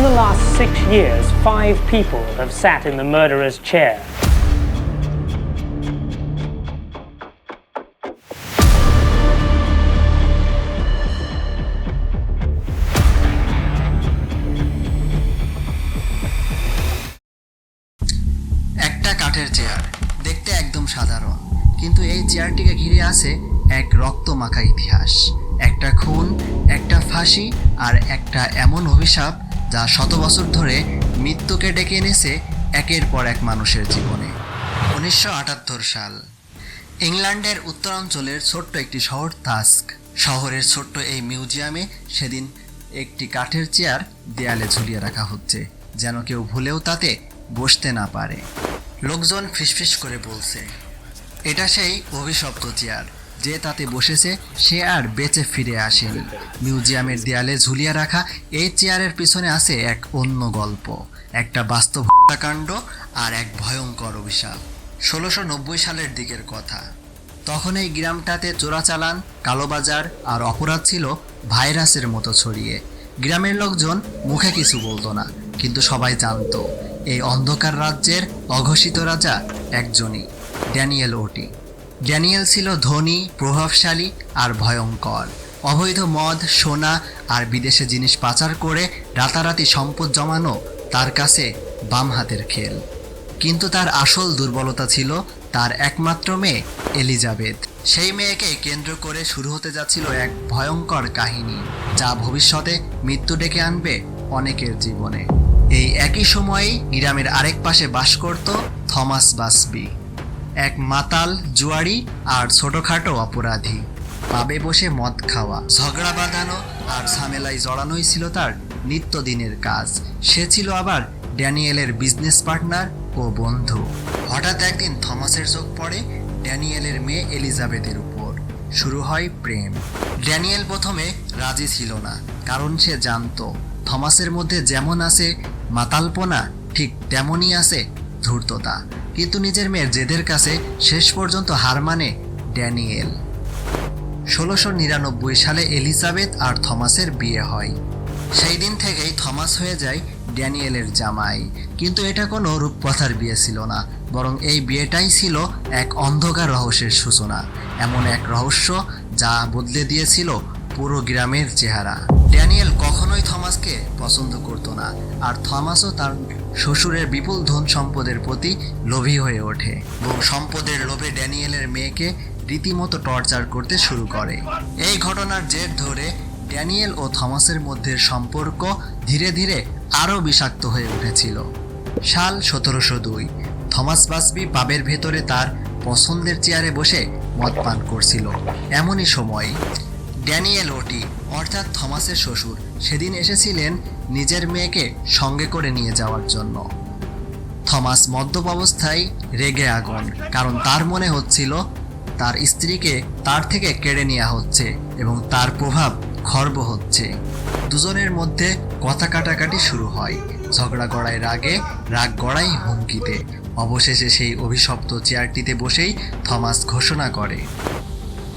In the last six years, five people have sat in the murderer's chair. একটা কাঠের chair দেখতে একদম সাধারণ কিন্তু এই চেয়ারটিকে ঘিরে আছে এক রক্তমাখা ইতিহাস একটা খুন একটা ফাঁসি আর একটা এমন অভিশাপ যা শত বছর ধরে মৃত্যুকে ডেকে এনেছে একের পর এক মানুষের জীবনে। উনিশশো আটাত্তর সাল। ইংল্যান্ডের উত্তরাঞ্চলের ছোট্ট একটি শহর তাস্ক। শহরের ছোট্ট এই মিউজিয়ামে সেদিন একটি কাঠের চেয়ার দেয়ালে ঝুলিয়ে রাখা হচ্ছে, যেন কেউ ভুলেও তাতে বসতে না পারে। লোকজন ফিসফিস করে বলছে, এটা সেই অভিশপ্ত চেয়ার। যে তাতে বসেছে, সে আর বেঁচে ফিরে আসেনি। মিউজিয়ামের দেয়ালে ঝুলিয়ে রাখা এই চেয়ারের পিছনে আছে এক অন্য গল্প, একটা বাস্তব হত্যাকাণ্ড আর এক ভয়ঙ্কর অভিশাপ। ষোলোশো নব্বই সালের দিকের কথা। তখন এই গ্রামটাতে চোরাচালান, কালোবাজার আর অপরাধ ছিল ভাইরাসের মতো ছড়িয়ে। গ্রামের লোকজন মুখে কিছু বলতো না, কিন্তু সবাই জানতো, এই অন্ধকার রাজ্যের অঘোষিত রাজা একজনই, ড্যানিয়েল ওটি। ড্যানিয়েল ছিল ধনী, প্রভাবশালী আর ভয়ঙ্কর। অবৈধ মদ, সোনা আর বিদেশে জিনিস পাচার করে রাতারাতি সম্পদ জমানো তার কাছে বাম হাতের খেল। কিন্তু তার আসল দুর্বলতা ছিল তার একমাত্র মেয়ে এলিজাবেথ। সেই মেয়েকে কেন্দ্র করে শুরু হতে যাচ্ছিল এক ভয়ঙ্কর কাহিনী, যা ভবিষ্যতে মৃত্যু ডেকে আনবে অনেকের জীবনে। এই একই সময়েই গ্রামের আরেক পাশে বাস করত থমাস বাসবি। এক মাতাল জুয়ারি আর ছোটখাটো অপরাধী। পাবে বসে মদ খাওয়া, ঝগড়া বাঁধানো আর ঝামেলায় জড়ানোই ছিল তার নিত্যদিনের কাজ। সে ছিল আবার ড্যানিয়েলের বিজনেস পার্টনার ও বন্ধু। হঠাৎ একদিন থমাসের চোখ পড়ে ড্যানিয়েলের মেয়ে এলিজাবেথের উপর। শুরু হয় প্রেম। ড্যানিয়েল প্রথমে রাজি ছিল না, কারণ সে জানতো, থমাসের মধ্যে যেমন আছে মাতালপনা, ঠিক তেমনই আছে ধূর্ততা। কিন্তু নিজের মেয়ের জেদের কাছে শেষ পর্যন্ত হার মানে ড্যানিয়েল। ষোলোশো নিরানব্বই সালে এলিজাবেথ আর থমাসের বিয়ে হয়। সেই দিন থেকেই থমাস হয়ে যায় ড্যানিয়েলের জামাই। কিন্তু এটা কোনো রূপকথার বিয়ে ছিল না, বরং এই বিয়েটাই ছিল এক অন্ধকার রহস্যের সূচনা। এমন এক রহস্য যা বদলে দিয়েছিল পুরো গ্রামের চেহারা। ড্যানিয়েল কখনোই থমাসকে পছন্দ করতো না, আর থমাসও তার শ্বশুরের বিপুল ধন সম্পদের প্রতি লোভী হয়ে ওঠে এবং সম্পদের লোভে ড্যানিয়েলের মেয়েকে রীতিমতো টর্চার করতে শুরু করে। এই ঘটনার জের ধরে ড্যানিয়েল ও থমাসের মধ্যে সম্পর্ক ধীরে ধীরে আরও বিষাক্ত হয়ে উঠেছিল। সাল সতেরোশো দুই, থমাস বাসবি পাবের ভেতরে তার পছন্দের চেয়ারে বসে মদ পান করছিল। এমনই সময় ড্যানিয়েল ওটি, অর্থাৎ থমাসের শ্বশুর, সেদিন এসেছিলেন নিজের মেয়েকে সঙ্গে করে নিয়ে যাওয়ার জন্য। থমাস মদ্যপ অবস্থায় রেগে আগুন, কারণ তার মনে হচ্ছিল তার স্ত্রীকে তার থেকে কেড়ে নেওয়া হচ্ছে এবং তার প্রভাব খর্ব হচ্ছে। দুজনের মধ্যে কথা কাটাকাটি শুরু হয়। ঝগড়া গড়াই রাগে রাগ গড়াই হুমকিতে। অবশেষে সেই অভিশপ্ত চেয়ারটিতে বসেই থমাস ঘোষণা করে।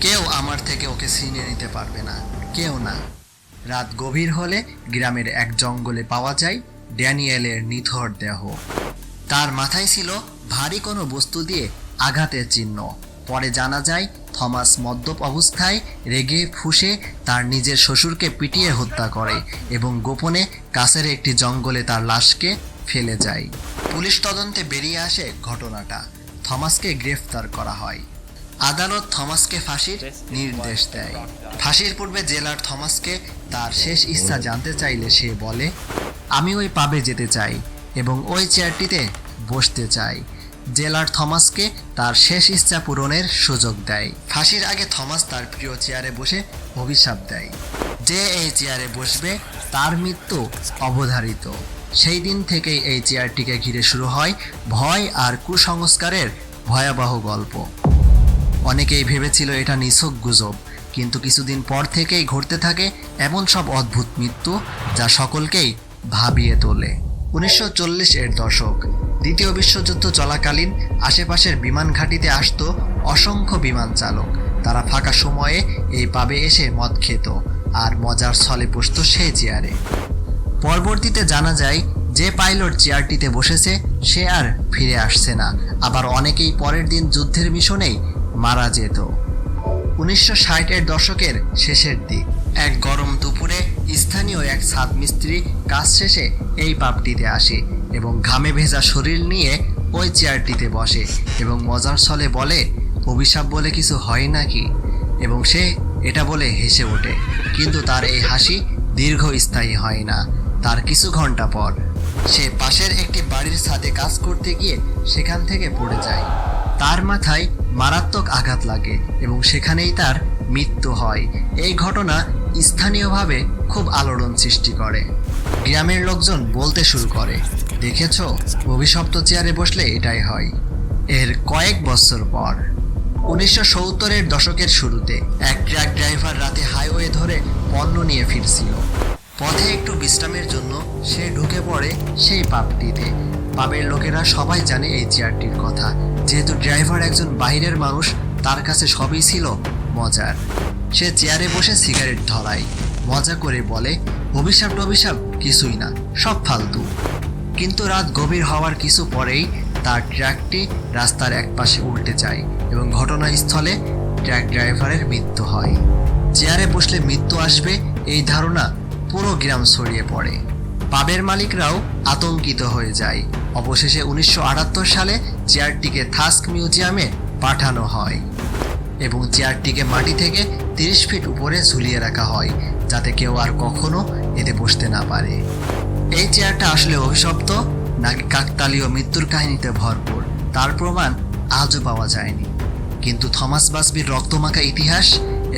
কেউ আমার থেকে ওকে ছিনিয়ে নিতে পারবে না, কেউ না। রাত গভীর হলে গ্রামের এক জঙ্গলে পাওয়া যায় ড্যানিয়েলের নিথর দেহ। তার মাথায় ছিল ভারী কোনো বস্তু দিয়ে আঘাতের চিহ্ন। পরে জানা যায়, থমাস মদ্যপ অবস্থায় রেগে ফুসে তার নিজের শ্বশুরকে পিটিয়ে হত্যা করে এবং গোপনে কাছের একটি জঙ্গলে তার লাশকে ফেলে যায়। পুলিশ তদন্তে বেরিয়ে আসে ঘটনাটা। থমাসকে গ্রেফতার করা হয়। আদালত থমাসকে ফাঁসির নির্দেশ দেয়। ফাঁসির পূর্বে জেলার থমাসকে তার শেষ ইচ্ছা জানতে চাইলে সে বলে, আমি ওই পাবে যেতে চাই এবং ওই চেয়ারটিতে বসতে চাই। জেলার থমাসকে তার শেষ ইচ্ছা পূরণের সুযোগ দেয়। ফাঁসির আগে থমাস তার প্রিয় চেয়ারে বসে অভিশাপ দেয়। যে এই চেয়ারে বসবে, তার মৃত্যু অবধারিত। সেই দিন থেকেই এই চেয়ারটিকে ঘিরে শুরু হয় ভয় আর কুসংস্কারের ভয়াবহ গল্প। অনেকেই ভেবেছিল এটা নিছক গুজব, কিন্তু কিছুদিন পর থেকেই ঘটতে থাকে এমন সব অদ্ভুত মৃত্যু যা সকলকেই ভাবিয়ে তোলে। উনিশশো চল্লিশ এর দশক, দ্বিতীয় বিশ্বযুদ্ধ চলাকালীন আশেপাশের বিমান ঘাঁটিতে আসতো অসংখ্য বিমান চালক। তারা ফাঁকা সময়ে এই পাবে এসে মদ খেত আর মজার ছলে বসত সেই চেয়ারে। পরবর্তীতে জানা যায়, যে পাইলট চেয়ারটিতে বসেছে সে আর ফিরে আসছে না। আবার অনেকেই পরের দিন যুদ্ধের মিশনেই মারা যেত। উনিশশো ষাটের দশকের শেষের দিক। এক গরম দুপুরে স্থানীয় এক ছাদ মিস্ত্রি কাজ শেষে এই পাপটিতে আসে এবং ঘামে ভেজা শরীর নিয়ে ওই চেয়ারটিতে বসে এবং মজার ছলে বলে, অভিশাপ বলে কিছু হয় নাকি? এবং সে এটা বলে হেসে ওঠে, কিন্তু তার এই হাসি দীর্ঘস্থায়ী হয় না। তার কিছু ঘণ্টা পর সে পাশের একটি বাড়ির ছাদে কাজ করতে গিয়ে সেখান থেকে পড়ে যায়। তার মাথায় মারাত্মক আঘাত লাগে এবং সেখানেই তার মৃত্যু হয়। এই ঘটনা স্থানীয়ভাবে খুব আলোড়ন সৃষ্টি করে। গ্রামের লোকজন বলতে শুরু করে, দেখেছ, অভিশপ্ত চেয়ারে বসলে এটাই হয়। এর কয়েক বছর পর, উনিশশো সত্তরের দশকের শুরুতে এক ট্রাক ড্রাইভার রাতে হাইওয়ে ধরে পণ্য নিয়ে ফিরছিল। পথে একটু বিশ্রামের জন্য সে ঢুকে পড়ে সেই পাবটিতে পাবের লোকেরা সবাই জানে এই চেয়ারটির কথা। যেহেতু ড্রাইভার একজন বাইরের মানুষ, তার কাছে সবই ছিল মজার। সে চেয়ারে বসে সিগারেট ধরায়। মজা করে বলে, অভিশাপ অভিশাপ কিছুই না, সব ফালতু। কিন্তু রাত গভীর হওয়ার কিছু পরেই তার ট্রাকটি রাস্তার একপাশে উল্টে যায় এবং ঘটনাস্থলে ট্রাক ড্রাইভারের মৃত্যু হয়। চেয়ারে বসলে মৃত্যু আসবে, এই ধারণা পুরো গ্রাম ছড়িয়ে পড়ে। পাবের মালিকরাও আতঙ্কিত হয়ে যায়। অবশেষে উনিশশো আটাত্তর সালে চেয়ারটিকে থাস্ক মিউজিয়ামে পাঠানো হয় এবং চেয়ারটিকে মাটি থেকে তিরিশ ফিট উপরে ঝুলিয়ে রাখা হয়, যাতে কেউ আর কখনো এতে বসতে না পারে। এই চেয়ারটা আসলে অভিশপ্ত নাকি কাকতালীয় মৃত্যুর কাহিনীতে ভরপুর, তার প্রমাণ আজও পাওয়া যায়নি। কিন্তু থমাস বাসবির রক্তমাখা ইতিহাস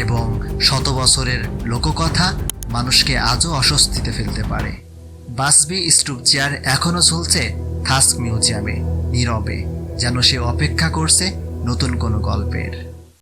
এবং শত বছরের লোককথা মানুষকে আজও অস্বস্তিতে ফেলতে পারে। বাসবি স্টুপ চেয়ার এখনও ঝুলছে থাস্ক মিউজিয়ামে, নীরবে, যেন সে অপেক্ষা করছে নতুন কোনো গল্পের।